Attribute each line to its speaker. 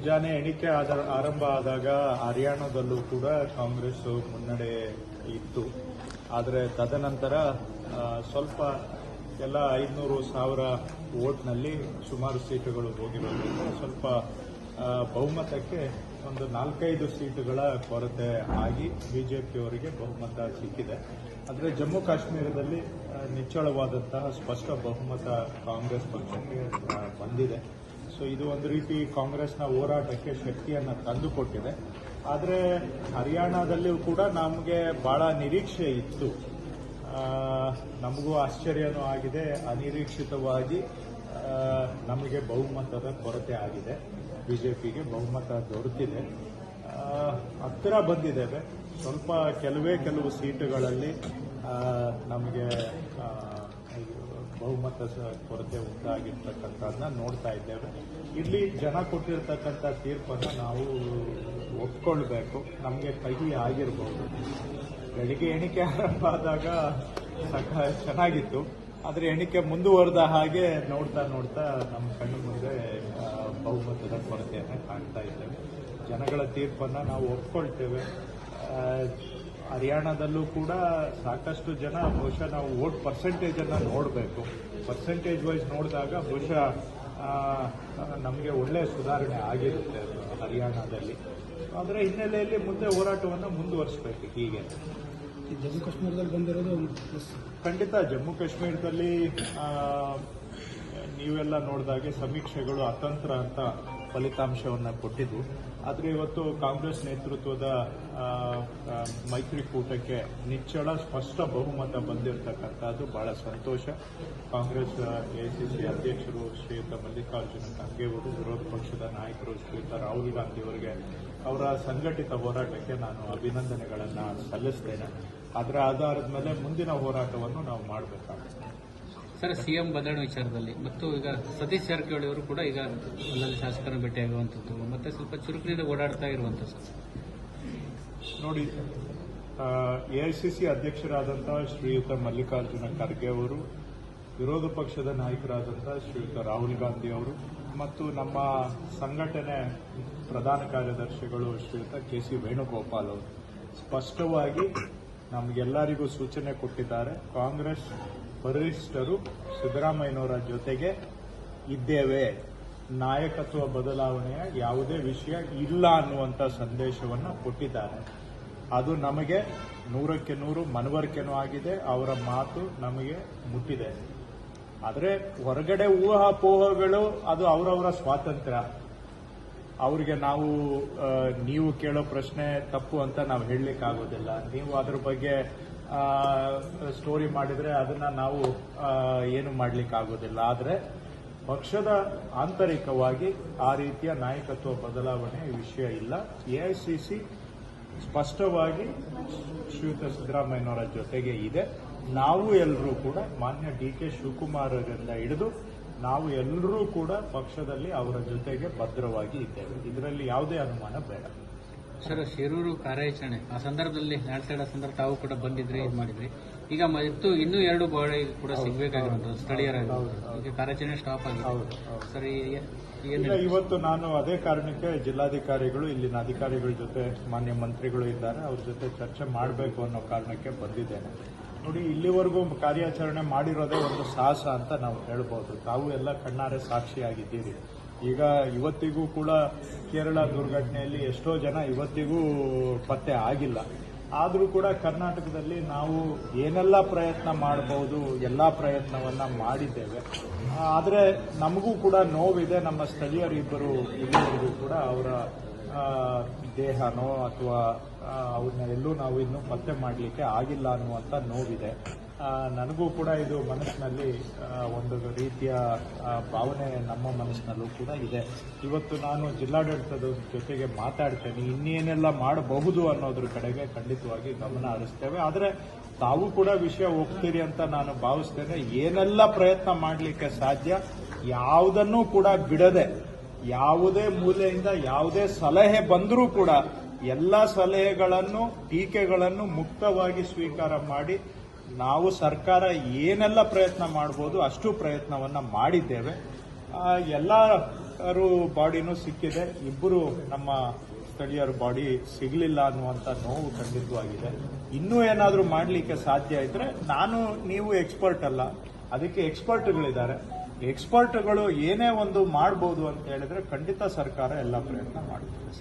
Speaker 1: ಮುಂಜಾನೆ ಎಣಿಕೆ ಆರಂಭ ಆದಾಗ ಹರಿಯಾಣದಲ್ಲೂ ಕೂಡ ಕಾಂಗ್ರೆಸ್ ಮುನ್ನಡೆ ಇತ್ತು. ಆದರೆ ತದನಂತರ ಸ್ವಲ್ಪ ಎಲ್ಲ ಐದುನೂರು ಸಾವಿರ ವೋಟ್ನಲ್ಲಿ ಸುಮಾರು ಸೀಟುಗಳು ಹೋಗಿರೋದ್ರಿಂದ ಸ್ವಲ್ಪ ಬಹುಮತಕ್ಕೆ ಒಂದು ನಾಲ್ಕೈದು ಸೀಟುಗಳ ಕೊರತೆ ಆಗಿ ಬಿಜೆಪಿಯವರಿಗೆ ಬಹುಮತ ಸಿಕ್ಕಿದೆ. ಆದರೆ ಜಮ್ಮು ಕಾಶ್ಮೀರದಲ್ಲಿ ನಿಚ್ಚಳವಾದಂತಹ ಸ್ಪಷ್ಟ ಬಹುಮತ ಕಾಂಗ್ರೆಸ್ ಪಕ್ಷಕ್ಕೆ ಬಂದಿದೆ. ಸೊ ಇದು ಒಂದು ರೀತಿ ಕಾಂಗ್ರೆಸ್ನ ಹೋರಾಟಕ್ಕೆ ಶಕ್ತಿಯನ್ನು ತಂದುಕೊಟ್ಟಿದೆ. ಆದರೆ ಹರಿಯಾಣದಲ್ಲಿಯೂ ಕೂಡ ನಮಗೆ ಬಹಳ ನಿರೀಕ್ಷೆ ಇತ್ತು. ನಮಗೂ ಆಶ್ಚರ್ಯನೂ ಆಗಿದೆ. ಅನಿರೀಕ್ಷಿತವಾಗಿ ನಮಗೆ ಬಹುಮತದ ಕೊರತೆ ಆಗಿದೆ. ಬಿಜೆಪಿಗೆ ಬಹುಮತ ದೊರೆತಿದೆ. ಹತ್ತಿರ ಬಂದಿದ್ದೇವೆ. ಸ್ವಲ್ಪ ಕೆಲವೇ ಕೆಲವು ಸೀಟುಗಳಲ್ಲಿ ನಮಗೆ ಬಹುಮತ ಕೊರತೆ ಉಂಟಾಗಿರ್ತಕ್ಕಂಥದ್ದನ್ನ ನೋಡ್ತಾ ಇದ್ದೇವೆ. ಇಲ್ಲಿ ಜನ ಕೊಟ್ಟಿರ್ತಕ್ಕಂಥ ತೀರ್ಪನ್ನು ನಾವು ಒಪ್ಕೊಳ್ಬೇಕು. ನಮಗೆ ಕಹಿ ಆಗಿರ್ಬೋದು. ಬೆಳಿಗ್ಗೆ ಎಣಿಕೆ ಆರಂಭ ಆದಾಗ ಚೆನ್ನಾಗಿತ್ತು. ಆದರೆ ಎಣಿಕೆ ಮುಂದುವರೆದ ಹಾಗೆ ನೋಡ್ತಾ ನೋಡ್ತಾ ನಮ್ಮ ಕಣ್ಣು ಮುಂದೆ ಬಹುಮತದ ಕೊರತೆಯನ್ನು ಕಾಣ್ತಾ ಇದ್ದೇವೆ. ಜನಗಳ ತೀರ್ಪನ್ನು ನಾವು ಒಪ್ಕೊಳ್ತೇವೆ. ಹರಿಯಾಣದಲ್ಲೂ ಕೂಡ ಸಾಕಷ್ಟು ಜನ ಬಹುಶಃ ನಾವು ವೋಟ್ ಪರ್ಸೆಂಟೇಜ್ ಅನ್ನ ನೋಡಬೇಕು. ಪರ್ಸೆಂಟೇಜ್ ವೈಸ್ ನೋಡಿದಾಗ ಬಹುಶಃ ನಮಗೆ ಒಳ್ಳೆಯ ಸುಧಾರಣೆ ಆಗಿರುತ್ತೆ ಹರಿಯಾಣದಲ್ಲಿ. ಅದರ ಹಿನ್ನೆಲೆಯಲ್ಲಿ ಮುಂದೆ ಹೋರಾಟವನ್ನು ಮುಂದುವರಿಸಬೇಕು ಹೀಗೆ.
Speaker 2: ಜಮ್ಮು ಕಾಶ್ಮೀರದಲ್ಲಿ ಬಂದಿರೋದು
Speaker 1: ಖಂಡಿತ ಜಮ್ಮು ಕಾಶ್ಮೀರದಲ್ಲಿ ನೀವೆಲ್ಲ ನೋಡಿದಾಗೆ ಸಮೀಕ್ಷೆಗಳು ಅತಂತ್ರ ಅಂತ ಫಲಿತಾಂಶವನ್ನು ಕೊಟ್ಟಿದ್ದು. ಆದರೆ ಇವತ್ತು ಕಾಂಗ್ರೆಸ್ ನೇತೃತ್ವದ ಮೈತ್ರಿಕೂಟಕ್ಕೆ ನಿಚ್ಚಳ, ಸ್ಪಷ್ಟ ಬಹುಮತ ಬಂದಿರತಕ್ಕಂಥದ್ದು ಬಹಳ ಸಂತೋಷ. ಕಾಂಗ್ರೆಸ್ ಎಐಸಿಸಿ ಅಧ್ಯಕ್ಷರು ಶ್ರೀಯುತ ಮಲ್ಲಿಕಾರ್ಜುನ ಖರ್ಗೆ ಅವರು, ವಿರೋಧ ಪಕ್ಷದ ನಾಯಕರು ಶ್ರೀಯುತ ರಾಹುಲ್ ಗಾಂಧಿ ಅವರಿಗೆ ಅವರ ಸಂಘಟಿತ ಹೋರಾಟಕ್ಕೆ ನಾನು ಅಭಿನಂದನೆಗಳನ್ನು ಸಲ್ಲಿಸ್ತೇನೆ. ಅದರ ಆಧಾರದ ಮೇಲೆ ಮುಂದಿನ ಹೋರಾಟವನ್ನು ನಾವು ಮಾಡಬೇಕಾಗುತ್ತೆ.
Speaker 3: ಸರ್, ಸಿಎಂ ಬದಲಾವಣೆ ವಿಚಾರದಲ್ಲಿ, ಮತ್ತು ಈಗ ಸತೀಶ್ ಜಾರಕಿಹೊಳಿ ಅವರು ಕೂಡ ಈಗ ಅಲ್ಲಲ್ಲಿ ಶಾಸಕರನ್ನು ಭೇಟಿಯಾಗುವಂಥದ್ದು ಮತ್ತೆ ಸ್ವಲ್ಪ ಚುರುಕಿನಿಂದ ಓಡಾಡ್ತಾ ಇರುವಂಥದ್ದು
Speaker 1: ನೋಡಿ ಎಐಸಿಸಿ ಅಧ್ಯಕ್ಷರಾದಂತಹ ಶ್ರೀಯುತ ಮಲ್ಲಿಕಾರ್ಜುನ ಖರ್ಗೆ ಅವರು, ವಿರೋಧ ಪಕ್ಷದ ನಾಯಕರಾದಂತಹ ಶ್ರೀಯುತ ರಾಹುಲ್ ಗಾಂಧಿ ಅವರು, ಮತ್ತು ನಮ್ಮ ಸಂಘಟನೆ ಪ್ರಧಾನ ಕಾರ್ಯದರ್ಶಿಗಳು ಶ್ರೀಯುತ ಕೆ ಸಿ ವೇಣುಗೋಪಾಲ್ ಅವರು. ಸ್ಪಷ್ಟವಾಗಿ ನಮಗೆಲ್ಲರಿಗೂ ಸೂಚನೆ ಕೊಟ್ಟಿದ್ದಾರೆ, ಕಾಂಗ್ರೆಸ್ ವರಿಷ್ಠರು ಸಿದ್ದರಾಮಯ್ಯನವರ ಜೊತೆಗೆ ಇದ್ದೇವೆ. ನಾಯಕತ್ವ ಬದಲಾವಣೆಯ ಯಾವುದೇ ವಿಷಯ ಇಲ್ಲ ಅನ್ನುವಂಥ ಸಂದೇಶವನ್ನು ಕೊಟ್ಟಿದ್ದಾರೆ. ಅದು ನಮಗೆ ನೂರಕ್ಕೆ ನೂರು ಮನವರಿಕೆನೂ ಆಗಿದೆ, ಅವರ ಮಾತು ನಮಗೆ ಮುಟ್ಟಿದೆ. ಆದರೆ ಹೊರಗಡೆ ಊಹಾಪೋಹಗಳು ಅದು ಅವರವರ ಸ್ವಾತಂತ್ರ್ಯ. ಅವರಿಗೆ ನಾವು ನೀವು ಕೇಳೋ ಪ್ರಶ್ನೆ ತಪ್ಪು ಅಂತ ನಾವು ಹೇಳಲಿಕ್ಕಾಗೋದಿಲ್ಲ. ನೀವು ಅದ್ರ ಬಗ್ಗೆ ಸ್ಟೋರಿ ಮಾಡಿದ್ರೆ ಅದನ್ನ ನಾವು ಏನು ಮಾಡ್ಲಿಕ್ಕೆ ಆಗೋದಿಲ್ಲ ಆದರೆ ಪಕ್ಷದ ಆಂತರಿಕವಾಗಿ ಆ ರೀತಿಯ ನಾಯಕತ್ವ ಬದಲಾವಣೆ ವಿಷಯ ಇಲ್ಲ. ಎಐಸಿಸಿ ಸ್ಪಷ್ಟವಾಗಿ ಶ್ರೀಯುತ ಸಿದ್ದರಾಮಯ್ಯನವರ ಜೊತೆಗೆ ಇದೆ. ನಾವು ಎಲ್ಲರೂ ಕೂಡ ಮಾನ್ಯ ಡಿ ಕೆ ಶಿವಕುಮಾರರಿಂದ ಹಿಡಿದು ನಾವು ಎಲ್ಲರೂ ಕೂಡ ಪಕ್ಷದಲ್ಲಿ ಅವರ ಜೊತೆಗೆ ಭದ್ರವಾಗಿ ಇದ್ದೇವೆ. ಇದರಲ್ಲಿ ಯಾವುದೇ ಅನುಮಾನ ಬೇಡ.
Speaker 3: ಸರ್ ಶಿರೂರು ಕಾರ್ಯಾಚರಣೆ. ಆ ಸಂದರ್ಭದಲ್ಲಿ ನಾಡ್ತಾಡ ಸಂದರ್ಭ ತಾವು ಕೂಡ ಬಂದಿದ್ರಿ ಇದು ಮಾಡಿದ್ರಿ. ಈಗ ಮತ್ತು ಇನ್ನೂ ಎರಡು ಬಾಡಿ ಕೂಡ ಸಿಗಬೇಕಾಗಿರುವಂಥದ್ದು ಸ್ಥಳೀಯರಾಗಿ. ಕಾರ್ಯಾಚರಣೆ ಸ್ಟಾಪ್ ಆಗಿದೆ. ಸರ್
Speaker 1: ಇವತ್ತು ನಾನು ಅದೇ ಕಾರಣಕ್ಕೆ ಜಿಲ್ಲಾಧಿಕಾರಿಗಳು ಇಲ್ಲಿನ ಅಧಿಕಾರಿಗಳ ಜೊತೆ ಮಾನ್ಯ ಮಂತ್ರಿಗಳು ಇದ್ದಾರೆ. ಅವ್ರ ಜೊತೆ ಚರ್ಚೆ ಮಾಡಬೇಕು ಅನ್ನೋ ಕಾರಣಕ್ಕೆ ಬಂದಿದ್ದೇನೆ. ನೋಡಿ ಇಲ್ಲಿವರೆಗೂ ಕಾರ್ಯಾಚರಣೆ ಮಾಡಿರೋದೇ ಒಂದು ಸಾಹಸ ಅಂತ ನಾವು ಹೇಳ್ಬೋದು. ತಾವು ಎಲ್ಲ ಕಣ್ಣಾರೆ ಸಾಕ್ಷಿಯಾಗಿದ್ದೀರಿ. ಈಗ ಇವತ್ತಿಗೂ ಕೂಡ ಕೇರಳ ದುರ್ಘಟನೆಯಲ್ಲಿ ಎಷ್ಟೋ ಜನ ಇವತ್ತಿಗೂ ಪತ್ತೆ ಆಗಿಲ್ಲ. ಆದರೂ ಕೂಡ ಕರ್ನಾಟಕದಲ್ಲಿ ನಾವು ಏನೆಲ್ಲ ಪ್ರಯತ್ನ ಮಾಡಬಹುದು, ಎಲ್ಲ ಪ್ರಯತ್ನವನ್ನು ಮಾಡಿದ್ದೇವೆ. ಆದರೆ ನಮಗೂ ಕೂಡ ನೋವಿದೆ, ನಮ್ಮ ಸ್ಥಳೀಯರಿಬ್ಬರು ಇಲ್ಲಿವರೆಗೂ ಕೂಡ ಅವರ ದೇಹನೋ ಅಥವಾ ಅವ್ರನ್ನ ಎಲ್ಲೂ ನಾವು ಇನ್ನೂ ಪತ್ತೆ ಮಾಡಲಿಕ್ಕೆ ಆಗಿಲ್ಲ ಅನ್ನುವಂಥ ನೋವಿದೆ. ನನಗೂ ಕೂಡ ಇದು ಮನಸ್ಸಿನಲ್ಲಿ ಒಂದು ರೀತಿಯ ಭಾವನೆ ನಮ್ಮ ಮನಸ್ಸಿನಲ್ಲೂ ಕೂಡ ಇದೆ. ಇವತ್ತು ನಾನು ಜಿಲ್ಲಾಡಳಿತದ ಜೊತೆಗೆ ಮಾತಾಡ್ತೇನೆ. ಇನ್ನೇನೆಲ್ಲ ಮಾಡಬಹುದು ಅನ್ನೋದ್ರ ಕಡೆಗೆ ಖಂಡಿತವಾಗಿ ಗಮನ ಹರಿಸ್ತೇವೆ. ಆದರೆ ತಾವು ಕೂಡ ವಿಷಯ ಹೋಗ್ತೀರಿ ಅಂತ ನಾನು ಭಾವಿಸ್ತೇನೆ. ಏನೆಲ್ಲ ಪ್ರಯತ್ನ ಮಾಡಲಿಕ್ಕೆ ಸಾಧ್ಯ, ಯಾವುದನ್ನೂ ಕೂಡ ಬಿಡದೆ, ಯಾವುದೇ ಮೂಲೆಯಿಂದ ಯಾವುದೇ ಸಲಹೆ ಬಂದರೂ ಕೂಡ ಎಲ್ಲ ಸಲಹೆಗಳನ್ನು, ಟೀಕೆಗಳನ್ನು ಮುಕ್ತವಾಗಿ ಸ್ವೀಕಾರ ಮಾಡಿ ನಾವು ಸರ್ಕಾರ ಏನೆಲ್ಲ ಪ್ರಯತ್ನ ಮಾಡ್ಬೋದು ಅಷ್ಟು ಪ್ರಯತ್ನವನ್ನ ಮಾಡಿದ್ದೇವೆ. ಎಲ್ಲರೂ ಬಾಡಿನೂ ಸಿಕ್ಕಿದೆ. ಇಬ್ಬರು ನಮ್ಮ ಸ್ಥಳೀಯರ ಬಾಡಿ ಸಿಗಲಿಲ್ಲ ಅನ್ನುವಂಥ ನೋವು ಖಂಡಿತವಾಗಿದೆ. ಇನ್ನೂ ಏನಾದರೂ ಮಾಡಲಿಕ್ಕೆ ಸಾಧ್ಯ ಇದ್ದರೆ ನಾನು, ನೀವು ಎಕ್ಸ್ಪರ್ಟ್ ಅಲ್ಲ. ಅದಕ್ಕೆ ಎಕ್ಸ್ಪರ್ಟ್ಗಳಿದ್ದಾರೆ ಎಕ್ಸ್ಪರ್ಟ್ಗಳು ಏನೇ ಒಂದು ಮಾಡ್ಬೋದು ಅಂತ ಹೇಳಿದ್ರೆ ಖಂಡಿತ ಸರ್ಕಾರ ಎಲ್ಲ ಪ್ರಯತ್ನ ಮಾಡ್ತಾರೆ